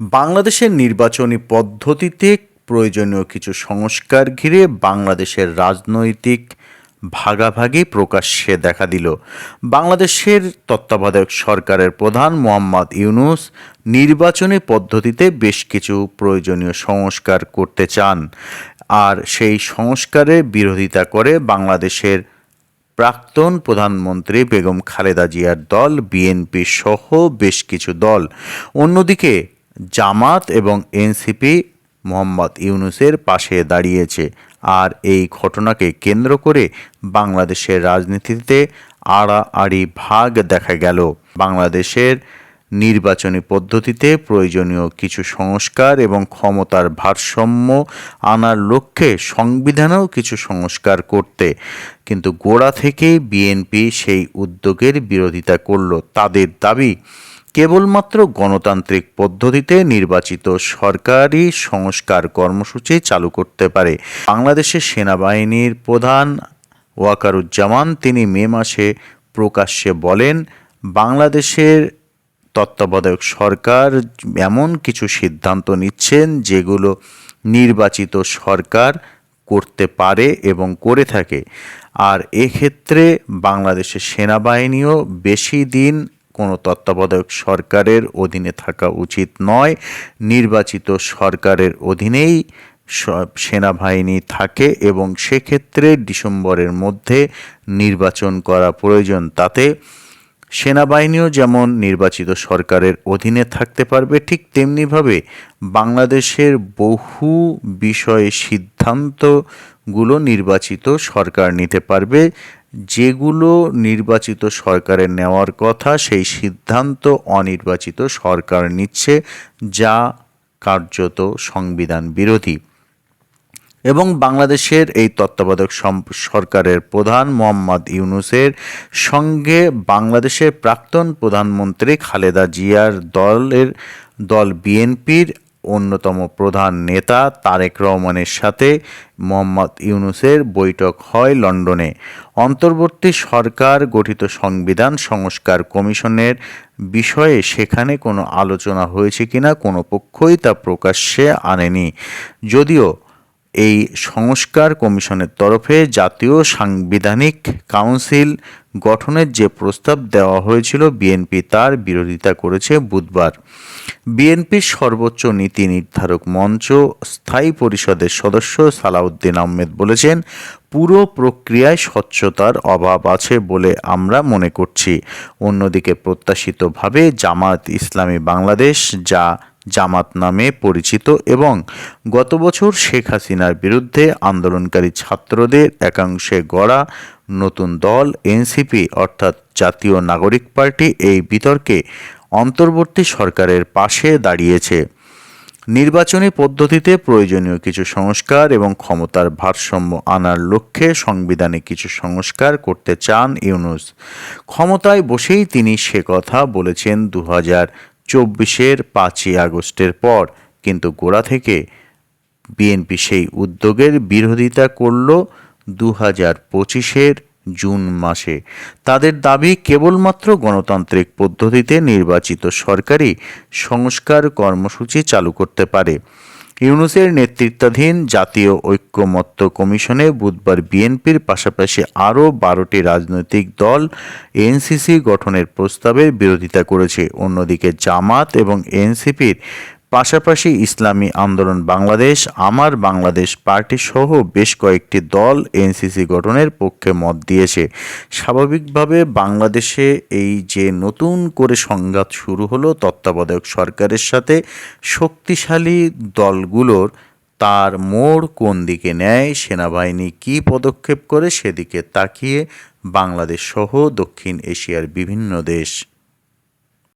বাংলাদেশের নির্বাচনী পদ্ধতিতে প্রয়োজনীয় কিছু সংস্কার ঘিরে বাংলাদেশের রাজনৈতিক ভাগাভাগি প্রকাশ্যে দেখা দিল। বাংলাদেশের তত্ত্বাবধায়ক সরকারের প্রধান মোহাম্মদ ইউনুস নির্বাচনী পদ্ধতিতে বেশ কিছু প্রয়োজনীয় সংস্কার করতে চান। আর সেই সংস্কারের বিরোধিতা করে বাংলাদেশের প্রাক্তন প্রধানমন্ত্রী বেগম খালেদা জিয়ার দল, বিএনপি সহ বেশ কিছু দল। অন্যদিকে জামাত এবং এনসিপি মোহাম্মদ ইউনুসের পাশে দাঁড়িয়েছে। আর এই ঘটনাকে কেন্দ্র করে বাংলাদেশের রাজনীতিতে আড়াআড়ি ভাগ দেখা গেল। বাংলাদেশের নির্বাচনী পদ্ধতিতে প্রয়োজনীয় কিছু সংস্কার এবং ক্ষমতার ভারসাম্য আনার লক্ষ্যে সংবিধানেও কিছু সংস্কার করতে। কিন্তু গোড়া থেকেই বিএনপি সেই উদ্যোগের বিরোধিতা করল। তাদের দাবি কেবলমাত্র গণতান্ত্রিক পদ্ধতিতে নির্বাচিত সরকারি সংস্কার কর্মসূচি চালু করতে পারে। বাংলাদেশের সেনাবাহিনীর প্রধান ওয়াকারুজ্জামান তিনি মে মাসে প্রকাশ্যে বলেন, বাংলাদেশের তত্ত্বাবধায়ক সরকার এমন কিছু সিদ্ধান্ত নিচ্ছেন যেগুলো নির্বাচিত সরকার করতে পারে এবং করে থাকে। আর এক্ষেত্রে বাংলাদেশের সেনাবাহিনীও বেশি দিন কোনো তত্ত্বাবধায়ক সরকারের অধীনে থাকা উচিত নয়। নির্বাচিত সরকারের অধীনেই সেনাবাহিনী থাকে এবং সেক্ষেত্রে ডিসেম্বরের মধ্যে নির্বাচন করা প্রয়োজন। তাতে সেনাবাহিনীও যেমন নির্বাচিত সরকারের অধীনে থাকতে পারবে, ঠিক তেমনিভাবে বাংলাদেশের বহু বিষয়ে সিদ্ধান্তগুলো নির্বাচিত সরকার নিতে পারবে। যেগুলো নির্বাচিত সরকারের নেওয়ার কথা, সেই সিদ্ধান্ত অনির্বাচিত সরকার নিচ্ছে, যা কার্যত সংবিধান বিরোধী। এবং বাংলাদেশের এই তত্ত্বাবধায়ক সরকারের প্রধান মোহাম্মদ ইউনুসের সঙ্গে বাংলাদেশের প্রাক্তন প্রধানমন্ত্রী খালেদা জিয়ার দলের, দল বিএনপির অন্যতম প্রধান নেতা তারেক রহমানের সাথে মোহাম্মদ ইউনুসের বৈঠক হয় লন্ডনে। অন্তর্বর্তী সরকার গঠিত সংবিধান সংস্কার কমিশনের বিষয়ে সেখানে কোনো আলোচনা হয়েছে কিনা কোনো পক্ষই তা প্রকাশ্যে আনেনি। যদিও এই সংস্কার কমিশনের তরফে জাতীয় সাংবিধানিক কাউন্সিল গঠনের যে প্রস্তাব দেওয়া হয়েছিল, বিএনপি তার বিরোধিতা করেছে বুধবার। বিএনপির সর্বোচ্চ নীতি নির্ধারক মঞ্চ স্থায়ী পরিষদের সদস্য সালাউদ্দিন আহমেদ বলেছেন পুরো প্রক্রিয়ায় স্বচ্ছতার অভাব আছে বলে আমরা মনে করছি। অন্যদিকে প্রত্যাশিতভাবে জামাত ইসলামী বাংলাদেশ, যা জামাত নামে পরিচিত এবং গত বছর শেখ হাসিনার বিরুদ্ধে আন্দোলনকারী ছাত্রদের একাংশে গড়া নতুন দল এনসিপি, অর্থাৎ জাতীয় নাগরিক পার্টি, এই বিতর্কে অন্তর্বর্তী সরকারের পাশে দাঁড়িয়েছে। নির্বাচনী পদ্ধতিতে প্রয়োজনীয় কিছু সংস্কার এবং ক্ষমতার ভারসাম্য আনার লক্ষ্যে সংবিধানে কিছু সংস্কার করতে চান ইউনুস। ক্ষমতায় বসেই তিনি সে কথা বলেছেন দু হাজার চব্বিশের পাঁচই আগস্টের পর। কিন্তু গোড়া থেকে বিএনপি সেই উদ্যোগের বিরোধিতা করল দু হাজার পঁচিশের জুন মাসে। তাদের দাবি, কেবলমাত্র গণতান্ত্রিক পদ্ধতিতে নির্বাচিত সরকারি সংস্কার কর্মসূচি চালু করতে পারে। ইউনুসের নেতৃত্বাধীন জাতীয় ঐক্যমত্য কমিশনে বুধবার বিএনপির পাশাপাশি আরও বারোটি রাজনৈতিক দল এনসিসি গঠনের প্রস্তাবের বিরোধিতা করেছে। অন্যদিকে জামাত এবং এনসিপির পাশাপাশি ইসলামী আন্দোলন বাংলাদেশ, আমার বাংলাদেশ পার্টি সহ বেশ কয়েকটি দল এনসিসি গঠনের পক্ষে মত দিয়েছে। স্বাভাবিকভাবে বাংলাদেশে এই যে নতুন করে সংঘাত শুরু হলো তত্ত্বাবধায়ক সরকারের সাথে, শক্তিশালী দলগুলোর, তার মোড় কোন দিকে নেয়, সেনাবাহিনী কী পদক্ষেপ করে সেদিকে তাকিয়ে বাংলাদেশ সহ দক্ষিণ এশিয়ার বিভিন্ন দেশ।